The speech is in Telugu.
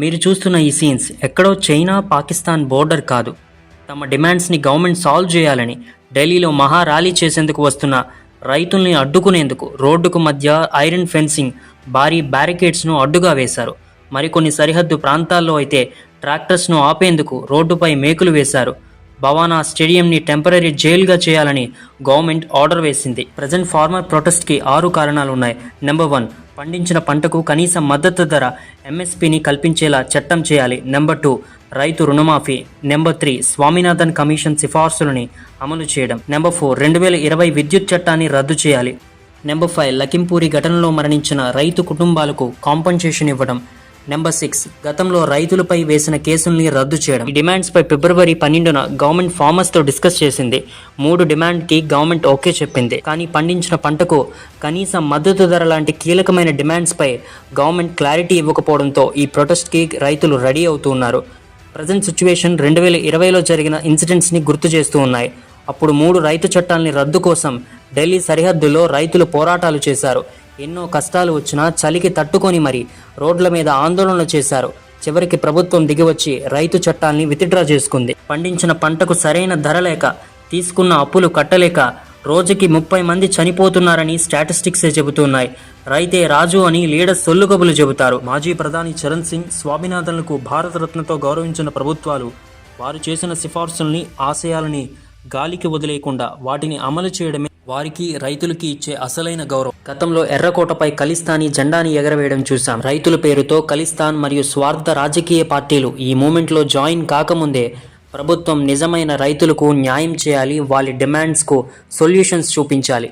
మీరు చూస్తున్న ఈ సీన్స్ ఎక్కడో చైనా పాకిస్తాన్ బోర్డర్ కాదు. తమ డిమాండ్స్ని గవర్నమెంట్ సాల్వ్ చేయాలని ఢిల్లీలో మహా ర్యాలీ చేసేందుకు వస్తున్న రైతుల్ని అడ్డుకునేందుకు రోడ్డుకు మధ్య ఐరన్ ఫెన్సింగ్ భారీ బ్యారికేడ్స్ను అడ్డుగా వేశారు. మరికొన్ని సరిహద్దు ప్రాంతాల్లో అయితే ట్రాక్టర్స్ను ఆపేందుకు రోడ్డుపై మేకులు వేశారు. భవానా స్టేడియంని టెంపరీ జైలుగా చేయాలని గవర్నమెంట్ ఆర్డర్ వేసింది. ప్రజెంట్ ఫార్మర్ ప్రొటెస్ట్కి ఆరు కారణాలు ఉన్నాయి నెంబర్ వన్ పండించిన పంటకు కనీస మద్దతు ధర ఎంఎస్పిని కల్పించేలా చట్టం చేయాలి. నెంబర్ టూ రైతు రుణమాఫీ. నెంబర్ త్రీ స్వామినాథన్ కమిషన్ సిఫార్సులని అమలు చేయడం. నెంబర్ ఫోర్ రెండు వేల ఇరవై విద్యుత్ చట్టాన్ని రద్దు చేయాలి. నెంబర్ ఫైవ్ లఖింపూరి ఘటనలో మరణించిన రైతు కుటుంబాలకు కాంపన్సేషన్ ఇవ్వడం. Number six. గతంలో రైతులపై వేసిన కేసుల్ని రద్దు చేయడం. ఈ డిమాండ్స్ పై ఫిబ్రవరి పన్నెండున గవర్నమెంట్ ఫార్మర్స్తో డిస్కస్ చేసింది. మూడు డిమాండ్కి గవర్నమెంట్ ఓకే చెప్పింది. కానీ పండించిన పంటకు కనీస మద్దతు ధర లాంటి కీలకమైన డిమాండ్స్ పై గవర్నమెంట్ క్లారిటీ ఇవ్వకపోవడంతో ఈ ప్రొటెస్ట్కి రైతులు రెడీ అవుతున్నారు ప్రజెంట్ సిచ్యువేషన్ రెండు వేల ఇరవైలో జరిగిన ఇన్సిడెంట్స్ని గుర్తు చేస్తూ ఉన్నాయి. అప్పుడు మూడు రైతు చట్టాలని రద్దు కోసం ఢిల్లీ సరిహద్దులో రైతులు పోరాటాలు చేశారు. ఎన్నో కష్టాలు వచ్చినా చలికి తట్టుకొని మరి రోడ్ల మీద ఆందోళనలు చేశారు. చివరికి ప్రభుత్వం దిగివచ్చి రైతు చట్టాల్ని విత్డ్రా చేసుకుంది. పండించిన పంటకు సరైన ధర లేక తీసుకున్న అప్పులు కట్టలేక రోజుకి ముప్పై మంది చనిపోతున్నారని స్టాటిస్టిక్సే చెబుతున్నాయి. రైతే రాజు అని లీడర్ సొల్లుగబులు చెబుతారు. మాజీ ప్రధాని చరణ్ సింగ్ స్వామినాథన్లకు భారతరత్నతో గౌరవించిన ప్రభుత్వాలు వారు చేసిన సిఫార్సుల్ని ఆశయాలని గాలికి వదిలేయకుండా వాటిని అమలు చేయడమే వారికి రైతులకి ఇచ్చే అసలైన గౌరవం. గతంలో ఎర్రకోటపై ఖలిస్తానీ జెండాని ఎగరవేయడం చూశాం. రైతుల పేరుతో ఖలిస్తాన్ మరియు స్వార్థ రాజకీయ పార్టీలు ఈ మూమెంట్లో జాయిన్ కాకముందే ప్రభుత్వం నిజమైన రైతులకు న్యాయం చేయాలి వాళ్ళ డిమాండ్స్కు సొల్యూషన్స్ చూపించాలి.